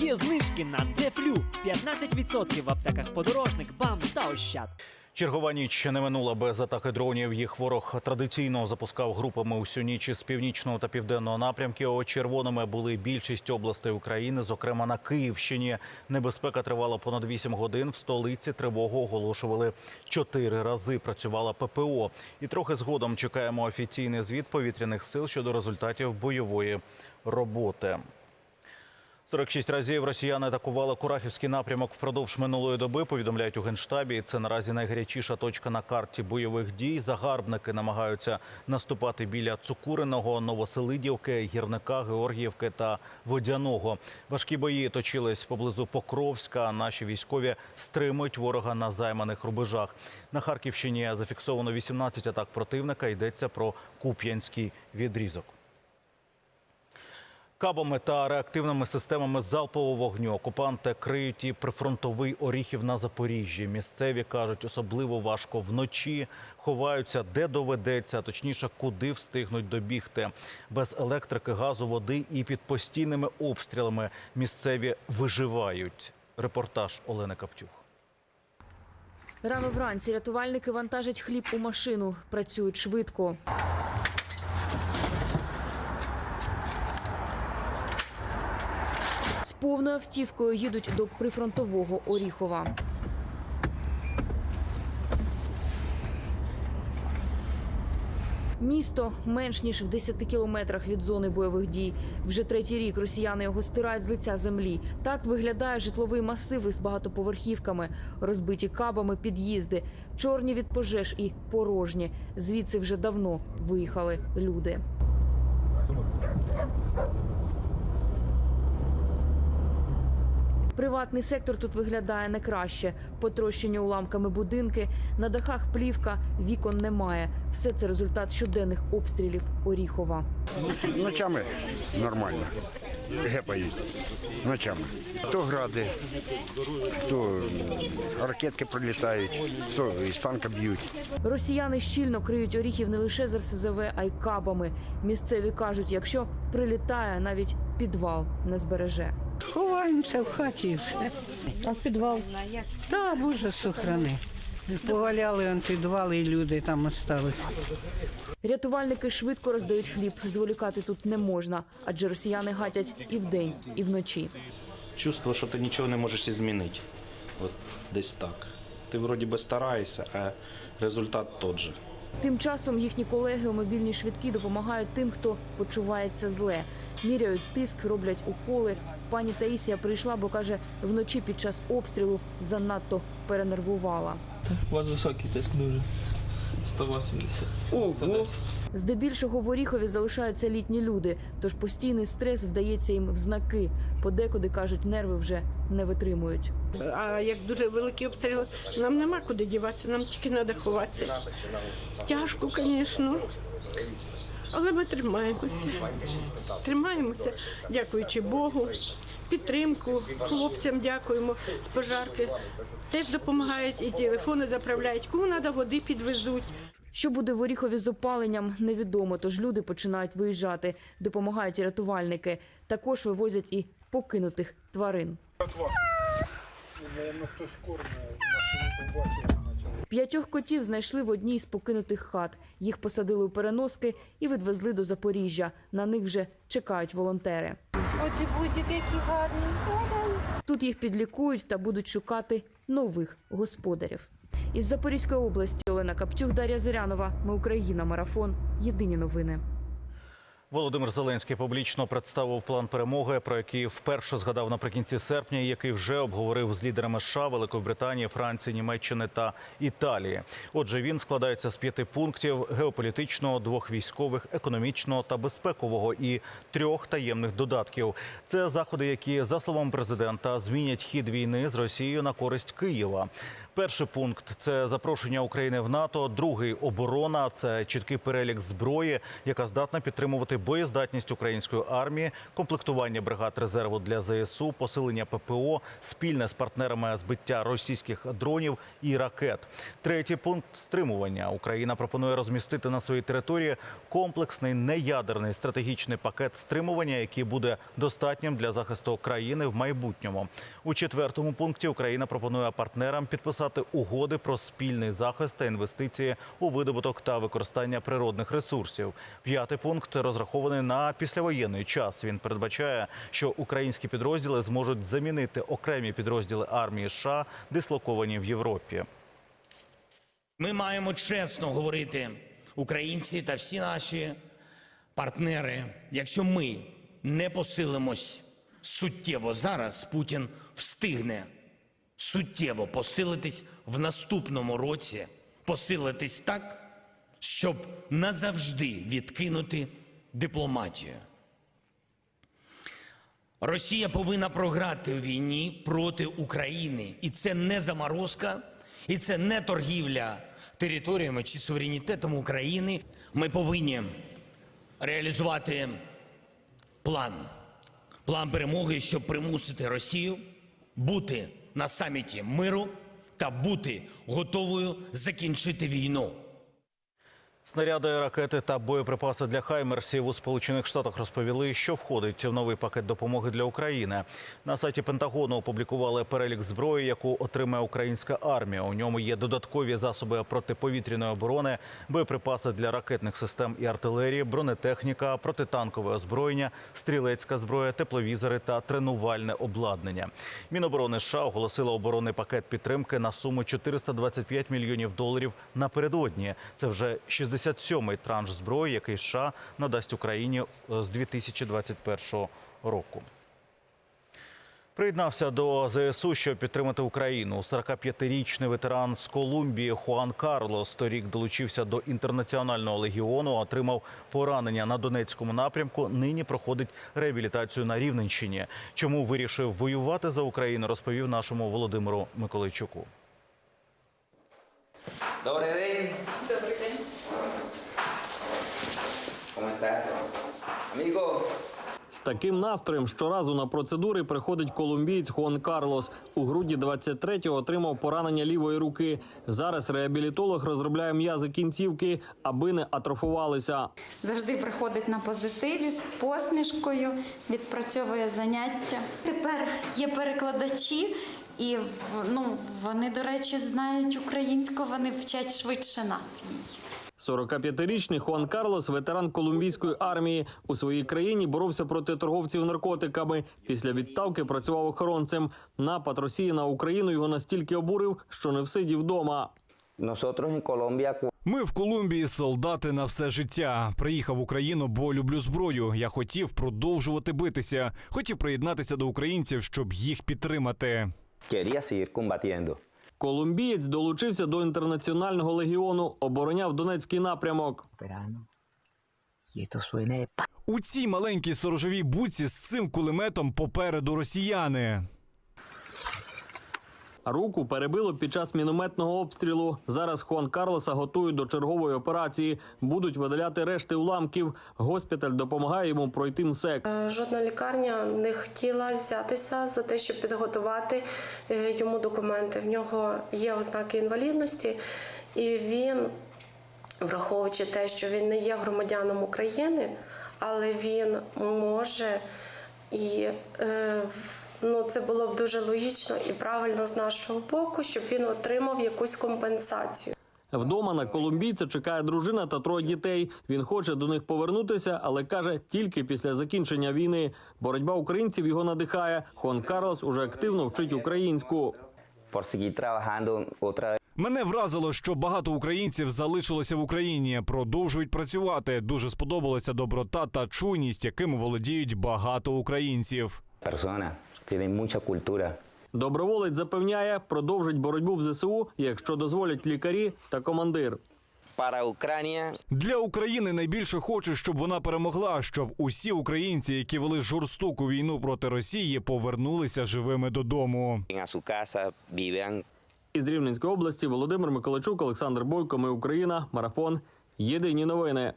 Є знижки на Дефлю 15% в аптеках подорожник, бам та ощад. Чергова ніч не минула без атаки дронів. Їх ворог традиційно запускав групами усю ніч із північного та південного напрямків. Червоними були більшість областей України, зокрема на Київщині. Небезпека тривала понад 8 годин. В столиці тривогу оголошували чотири рази. Працювала ППО. І трохи згодом чекаємо офіційний звіт повітряних сил щодо результатів бойової роботи. 46 разів росіяни атакували Курахівський напрямок впродовж минулої доби. Повідомляють у генштабі. Це наразі найгарячіша точка на карті бойових дій. Загарбники намагаються наступати біля Цукуриного, Новоселидівки, Гірника, Георгіївки та Водяного. Важкі бої точились поблизу Покровська. Наші військові стримують ворога на займаних рубежах. На Харківщині зафіксовано 18 атак противника. Йдеться про Куп'янський відрізок. Кабами та реактивними системами залпового вогню окупанти криють і прифронтовий оріхів на Запоріжжі. Місцеві кажуть, особливо важко вночі ховаються, де доведеться, а точніше, куди встигнуть добігти. Без електрики, газу, води і під постійними обстрілами місцеві виживають. Репортаж Олени Каптюх. Рано вранці рятувальники вантажать хліб у машину, працюють швидко. Повною автівкою їдуть до прифронтового Оріхова. Місто менш ніж в 10 кілометрах від зони бойових дій. Вже третій рік росіяни його стирають з лиця землі. Так виглядає житловий масив із багатоповерхівками, розбиті кабами під'їзди, чорні від пожеж і порожні. Звідси вже давно виїхали люди. Приватний сектор тут виглядає не краще. Потрощені уламками будинки, на дахах плівка, вікон немає. Все це результат щоденних обстрілів Оріхова. Ночами нормально. Гепають. Ночами. То гради, то ракетки прилітають, то із танка б'ють. Росіяни щільно криють оріхів не лише з РСЗВ, а й кабами. Місцеві кажуть, якщо прилітає, навіть підвал не збереже. Ховаємося в хаті і все. А в підвал? Та Боже сохрани. Поваляли он підвали, і люди там осталися. Рятувальники швидко роздають хліб. Зволікати тут не можна, адже росіяни гатять і вдень, і вночі. чувство, що ти нічого не можеш і змінити. От десь так. Ти вроді би стараєшся, а результат тот же. Тим часом їхні колеги у мобільній швидкі допомагають тим, хто почувається зле. Міряють тиск, роблять уколи. Пані Таїсія прийшла, бо каже, вночі під час обстрілу занадто перенервувала. У вас високий тиск дуже. 180. Ого. Здебільшого в Оріхові залишаються літні люди, тож постійний стрес вдається їм в знаки. Подекуди кажуть, нерви вже не витримують. А як дуже великі обстріли, нам нема куди діватися, нам тільки треба ховати. Тяжко, звісно. Але ми тримаємося. Тримаємося, дякуючи Богу. Підтримку хлопцям дякуємо з пожарки. Теж допомагають і телефони заправляють. Кому треба води підвезуть. Що буде в Оріхові з опаленням, невідомо, тож люди починають виїжджати. Допомагають і рятувальники. Також вивозять і покинутих тварин. П'ятьох котів знайшли в одній з покинутих хат. Їх посадили у переноски і відвезли до Запоріжжя. На них вже чекають волонтери. Оті бусики, які гарні. Тут їх підлікують та будуть шукати нових господарів. Із Запорізької області Олена Каптюх, Дар'я Зирянова. Ми Україна. Марафон. Єдині новини. Володимир Зеленський публічно представив план перемоги, про який вперше згадав наприкінці серпня, і який вже обговорив з лідерами США, Великої Британії, Франції, Німеччини та Італії. Отже, він складається з п'яти пунктів: геополітичного, двох військових, економічного та безпекового і трьох таємних додатків. Це заходи, які за словами президента змінять хід війни з Росією на користь Києва. Перший пункт це запрошення України в НАТО. Другий оборона це чіткий перелік зброї, яка здатна підтримувати боєздатність української армії, комплектування бригад резерву для ЗСУ, посилення ППО, спільне з партнерами збиття російських дронів і ракет. Третій пункт стримування. Україна пропонує розмістити на своїй території комплексний неядерний стратегічний пакет стримування, який буде достатнім для захисту країни в майбутньому. У четвертому пункті Україна пропонує партнерам підписати угоди про спільний захист та інвестиції у видобуток та використання природних ресурсів. П'ятий пункт розрахований на післявоєнний час. Він передбачає, що українські підрозділи зможуть замінити окремі підрозділи армії США, дислоковані в Європі. Ми маємо чесно говорити, українці та всі наші партнери. Якщо ми не посилимось суттєво зараз, Путін встигне суттєво посилитись в наступному році, посилитись так, щоб назавжди відкинути дипломатію. Росія повинна програти у війні проти України. І це не заморозка, і це не торгівля територіями чи суверенітетом України. Ми повинні реалізувати план, план перемоги, щоб примусити Росію бути на саміті миру та бути готовою закінчити війну. Снаряди, ракети та боєприпаси для хаймерсів у Сполучених Штатах розповіли, що входить в новий пакет допомоги для України. На сайті Пентагону опублікували перелік зброї, яку отримає українська армія. У ньому є додаткові засоби протиповітряної оборони, боєприпаси для ракетних систем і артилерії, бронетехніка, протитанкове озброєння, стрілецька зброя, тепловізори та тренувальне обладнання. Міноборони США оголосило оборонний пакет підтримки на суму 425 мільйонів доларів напередодні. Це вже 67-й транш зброї, який США надасть Україні е, з 2021 року. Приєднався до ЗСУ, щоб підтримати Україну. 45-річний ветеран з Колумбії Хуан Карлос торік долучився до інтернаціонального легіону, отримав поранення на Донецькому напрямку. Нині проходить реабілітацію на Рівненщині. Чому вирішив воювати за Україну, розповів нашому Володимиру Миколайчуку. Добрий день. Таким настроєм щоразу на процедури приходить колумбієць Хуан Карлос. У грудні 23-го отримав поранення лівої руки. Зараз реабілітолог розробляє м'язи кінцівки, аби не атрофувалися. Завжди приходить на позитиві з посмішкою, відпрацьовує заняття. Тепер є перекладачі, і ну, вони, до речі, знають українську, вони вчать швидше нас їй. 45-річний Хуан Карлос, ветеран колумбійської армії, у своїй країні боровся проти торговців наркотиками. Після відставки працював охоронцем. Напад Росії на Україну його настільки обурив, що не всидів вдома. Ми в Колумбії солдати на все життя. Приїхав в Україну, бо люблю зброю. Я хотів продовжувати битися. Хотів приєднатися до українців, щоб їх підтримати. quería seguir combatiendo. Колумбієць долучився до інтернаціонального легіону, обороняв Донецький напрямок. У цій маленькій сторожовій буці з цим кулеметом попереду росіяни. Руку перебило під час мінометного обстрілу. Зараз Хуан Карлоса готують до чергової операції. Будуть видаляти решти уламків. Госпіталь допомагає йому пройти МСЕК. Е, Жодна лікарня не хотіла взятися за те, щоб підготувати е, йому документи. В нього є ознаки інвалідності, і він, враховуючи те, що він не є громадяном України, але він може і е, ну, це було б дуже логічно і правильно з нашого боку, щоб він отримав якусь компенсацію. Вдома на колумбійця чекає дружина та троє дітей. Він хоче до них повернутися, але каже тільки після закінчення війни. Боротьба українців його надихає. Хуан Карлос уже активно вчить українську. Мене вразило, що багато українців залишилося в Україні, продовжують працювати. Дуже сподобалася доброта та чуйність, якими володіють багато українців. Personas tienen mucha cultura. Доброволець запевняє, продовжить боротьбу в ЗСУ, якщо дозволять лікарі та командир. Para Ucrania, Для України найбільше хочу, щоб вона перемогла, щоб усі українці, які вели жорстоку війну проти Росії, повернулися живими додому. Із Рівненської області Володимир Миколайчук, Олександр Бойко. Ми Україна. Марафон. Єдині новини.